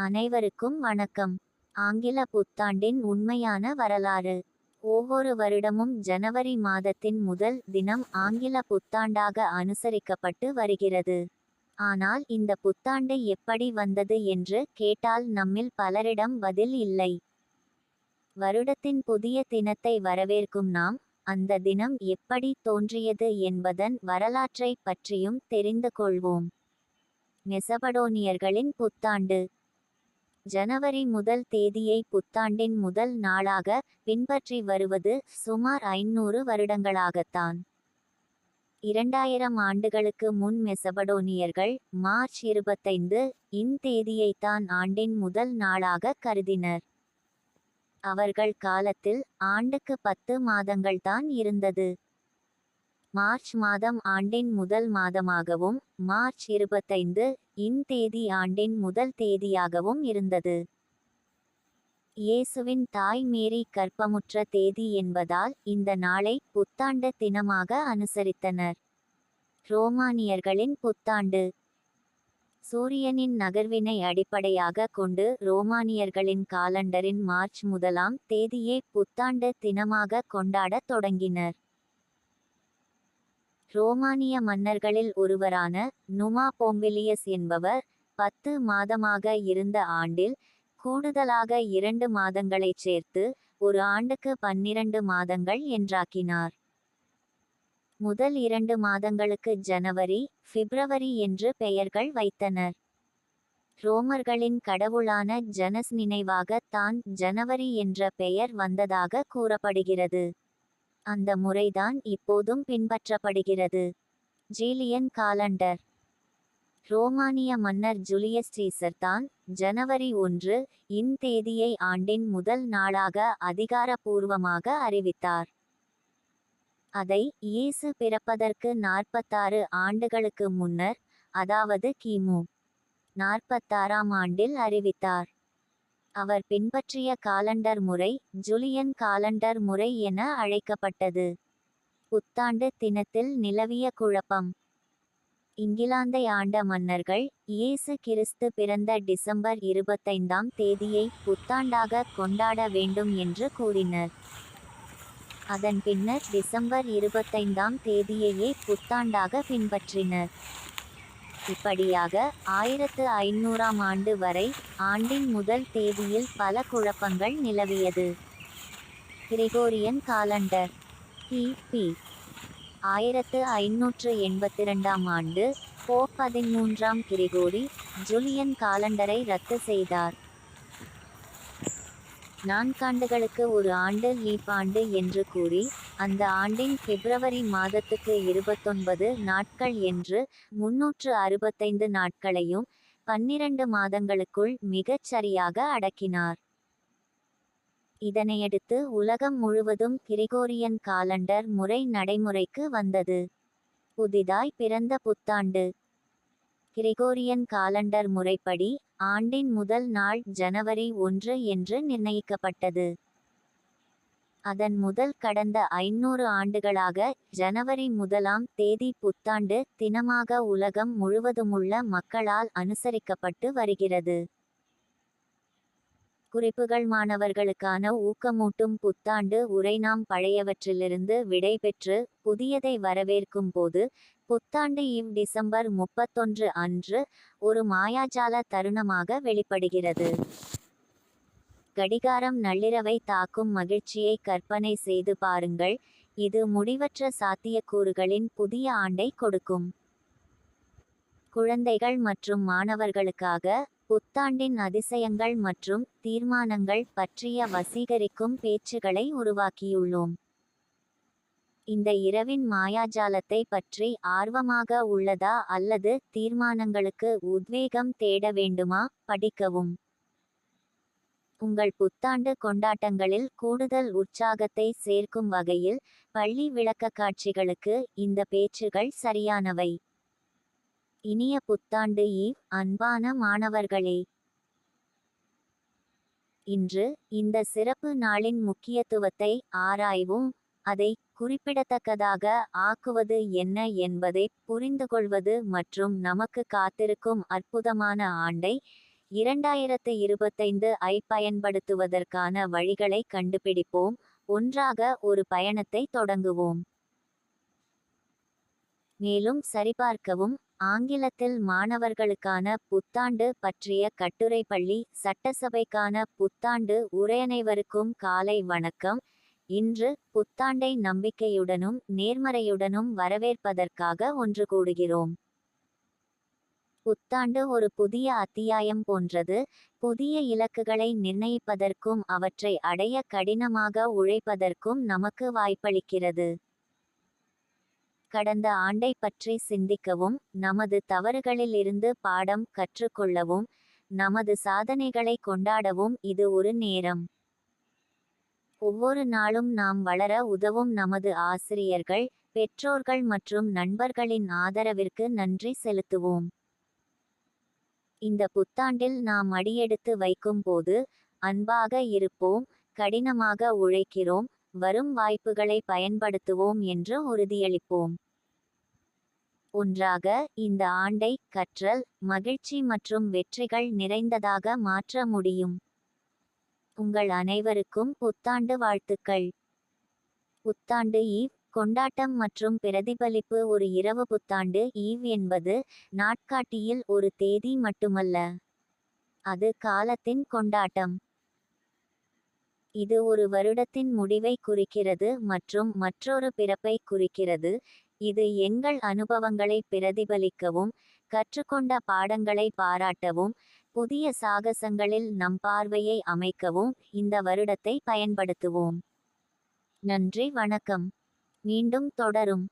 அனைவருக்கும் வணக்கம். ஆங்கில புத்தாண்டின் உண்மையான வரலாறு. ஒவ்வொரு வருடமும் ஜனவரி மாதத்தின் முதல் தினம் ஆங்கில புத்தாண்டாக அனுசரிக்கப்பட்டு வருகிறது. ஆனால் இந்த புத்தாண்டு எப்படி வந்தது என்று கேட்டால் நம்மில் பலரிடம் பதில் இல்லை. வருடத்தின் புதிய தினத்தை வரவேற்கும் நாம் அந்த தினம் எப்படி தோன்றியது என்பதன் வரலாற்றை பற்றியும் தெரிந்து கொள்வோம். மெசபடோனியர்களின் புத்தாண்டு. ஜனவரி முதல் தேதியை புத்தாண்டின் முதல் நாளாக பின்பற்றி வருவது சுமார் ஐநூறு வருடங்களாகத்தான். இரண்டாயிரம் ஆண்டுகளுக்கு முன் மெசபடோனியர்கள் மார்ச் இருபத்தைந்து இன் தேதியைத்தான் ஆண்டின் முதல் நாளாக கருதினர். அவர்கள் காலத்தில் ஆண்டுக்கு பத்து மாதங்கள் தான் இருந்தது. மார்ச் மாதம் ஆண்டின் முதல் மாதமாகவும் மார்ச் இருபத்தைந்து இன் தேதி ஆண்டின் முதல் தேதியாகவும் இருந்தது. இயேசுவின் தாய் மேரி கற்பமுற்ற தேதி என்பதால் இந்த நாளை புத்தாண்டு தினமாக அனுசரித்தனர். ரோமானியர்களின் புத்தாண்டு. சூரியனின் நகர்வினை அடிப்படையாக கொண்டு ரோமானியர்களின் காலண்டரின் மார்ச் முதலாம் தேதியே புத்தாண்டு தினமாக கொண்டாடத் தொடங்கினர். ரோமானிய மன்னர்களில் ஒருவரான நுமா போம்பிலியஸ் என்பவர் பத்து மாதமாக இருந்த ஆண்டில் கூடுதலாக இரண்டு மாதங்களைச் சேர்த்து ஒரு ஆண்டுக்கு பன்னிரண்டு மாதங்கள் என்றாக்கினார். முதல் இரண்டு மாதங்களுக்கு ஜனவரி பிப்ரவரி என்று பெயர்கள் வைத்தனர். ரோமர்களின் கடவுளான ஜனஸ் நினைவாக தான் ஜனவரி என்ற பெயர் வந்ததாக கூறப்படுகிறது. அந்த முறைதான் இப்போதும் பின்பற்றப்படுகிறது. Julian calendar. ரோமானிய மன்னர் ஜூலியஸ் சீசர் தான் ஜனவரி ஒன்று இன் தேதியை ஆண்டின் முதல் நாளாக அதிகாரப்பூர்வமாக அறிவித்தார். அதை இயேசு பிறப்பதற்கு நாற்பத்தாறு ஆண்டுகளுக்கு முன்னர் அதாவது கிமு நாற்பத்தாறாம் ஆண்டில் அறிவித்தார். அவர் பின்பற்றிய காலண்டர் முறை ஜூலியன் காலண்டர் முறை என அழைக்கப்பட்டது. புத்தாண்டு தினத்தில் நிலவிய குழப்பம். இங்கிலாந்தை ஆண்ட மன்னர்கள் இயேசு கிறிஸ்து பிறந்த டிசம்பர் இருபத்தைந்தாம் தேதியை புத்தாண்டாக கொண்டாட வேண்டும் என்று கூறினர். அதன் பின்னர் டிசம்பர் இருபத்தைந்தாம் தேதியையே புத்தாண்டாக பின்பற்றினர். இப்படியாக ஆயிரத்து ஐநூறாம் ஆண்டு வரை ஆண்டின் முதல் தேதியில் பல குழப்பங்கள் நிலவியது. Gregorian calendar. கிபி ஆயிரத்து ஐநூற்று எண்பத்திரண்டாம் ஆண்டு போ பதிமூன்றாம் கிரிகோரி ஜூலியன் காலண்டரை ரத்து செய்தார். நான்காண்டுகளுக்கு ஒரு ஆண்டு லீப் ஆண்டு என்று கூறி அந்த ஆண்டின் பிப்ரவரி மாதத்துக்கு இருபத்தொன்பது நாட்கள் என்று முன்னூற்று அறுபத்தைந்து நாட்களையும் பன்னிரண்டு மாதங்களுக்குள் மிகச் சரியாக அடக்கினார். இதனையடுத்து உலகம் முழுவதும் கிரிகோரியன் காலண்டர் முறை நடைமுறைக்கு வந்தது. புதிதாய் பிறந்த புத்தாண்டு. கிரிகோரியன் காலண்டர் முறைப்படி ஆண்டின் முதல் நாள் ஜனவரி ஒன்று என்று நிர்ணயிக்கப்பட்டது. அதன் முதல் கடந்த ஐநூறு ஆண்டுகளாக ஜனவரி முதலாம் தேதி புத்தாண்டு தினமாக உலகம் முழுவதுமுள்ள மக்களால் அனுசரிக்கப்பட்டு வருகிறது. குறிப்புகள் மாணவர்களுக்கான ஊக்கமூட்டும் புத்தாண்டு உரை நாம் பழையவற்றிலிருந்து விடைபெற்று புதியதை வரவேற்கும் போது புத்தாண்டு இவ் டிசம்பர் முப்பத்தொன்று அன்று ஒரு மாயாஜால தருணமாக வெளிப்படுகிறது. கடிகாரம் நள்ளிரவை தாக்கும் மகிழ்ச்சியை கற்பனை செய்து பாருங்கள். இது முடிவற்ற சாத்தியக்கூறுகளின் புதிய ஆண்டை கொடுக்கும். குழந்தைகள் மற்றும் மாணவர்களுக்காக புத்தாண்டின் அதிசயங்கள் மற்றும் தீர்மானங்கள் பற்றிய வசீகரிக்கும் பேச்சுகளை உருவாக்கியுள்ளோம். இந்த இரவின் மாயாஜாலத்தை பற்றி ஆர்வமாக உள்ளதா அல்லது தீர்மானங்களுக்கு உத்வேகம் தேட வேண்டுமா? படிக்கவும். உங்கள் புத்தாண்டு கொண்டாட்டங்களில் கூடுதல் உற்சாகத்தை சேர்க்கும் வகையில் பள்ளி விளக்க காட்சிகளுக்கு இந்த பேச்சுகள் சரியானவை. இனிய புத்தாண்டு ஈவ். அன்பான மாணவர்களே. இன்று இந்த சிறப்பு நாளின் முக்கியத்துவத்தை ஆராய்வோம். அதை குறிப்பிடத்தக்கதாக ஆக்குவது என்ன என்பதை புரிந்துகொள்வது மற்றும் நமக்கு காத்திருக்கும் அற்புதமான ஆண்டை இரண்டாயிரத்து இருபத்தைந்து ஐ பயன்படுத்துவதற்கான வழிகளை கண்டுபிடிப்போம். ஒன்றாக ஒரு பயணத்தை தொடங்குவோம். மேலும் சரிபார்க்கவும். ஆங்கிலத்தில் மாணவர்களுக்கான புத்தாண்டு பற்றிய கட்டுரை பள்ளி சட்டசபைக்கான புத்தாண்டு உரையனைவருக்கும் காலை வணக்கம். இன்று புத்தாண்டை நம்பிக்கையுடனும் நேர்மறையுடனும் வரவேற்பதற்காக ஒன்று கூடுகிறோம். புத்தாண்டு ஒரு புதிய அத்தியாயம் போன்றது. புதிய இலக்குகளை நிர்ணயிப்பதற்கும் அவற்றை அடைய கடினமாக உழைப்பதற்கும் நமக்கு வாய்ப்பளிக்கிறது. கடந்த ஆண்டை பற்றி சிந்திக்கவும் நமது தவறுகளிலிருந்து பாடம் கற்றுக்கொள்ளவும் நமது சாதனைகளை கொண்டாடவும் இது ஒரு நேரம். ஒவ்வொரு நாளும் நாம் வளர உதவும் நமது ஆசிரியர்கள் பெற்றோர்கள் மற்றும் நண்பர்களின் ஆதரவிற்கு நன்றி செலுத்துவோம். இந்த புத்தாண்டில் நாம் அடியெடுத்து வைக்கும் போது அன்பாக இருப்போம் கடினமாக உழைக்கிறோம் வரும் வாய்ப்புகளை பயன்படுத்துவோம் என்று உறுதியளிப்போம். ஒன்றாக இந்த ஆண்டை கற்றல் மகிழ்ச்சி மற்றும் வெற்றிகள் நிறைந்ததாக மாற்ற முடியும். உங்கள் அனைவருக்கும் புத்தாண்டு வாழ்த்துக்கள். புத்தாண்டு ஈவ் கொண்டாட்டம் மற்றும் பிரதிபலிப்பு ஒரு இரவு புத்தாண்டு ஈவ் என்பது நாட்காட்டியில் ஒரு தேதி மட்டுமல்ல. அது காலத்தின் கொண்டாட்டம். இது ஒரு வருடத்தின் முடிவை குறிக்கிறது மற்றும் மற்றொரு பிறப்பை குறிக்கிறது. இது எங்கள் அனுபவங்களை பிரதிபலிக்கவும் கற்றுக்கொண்ட பாடங்களை பாராட்டவும் புதிய சாகசங்களில் நம் பார்வையை அமைக்கவும் இந்த வருடத்தை பயன்படுத்துவோம். நன்றி வணக்கம். மீண்டும் தொடரும்.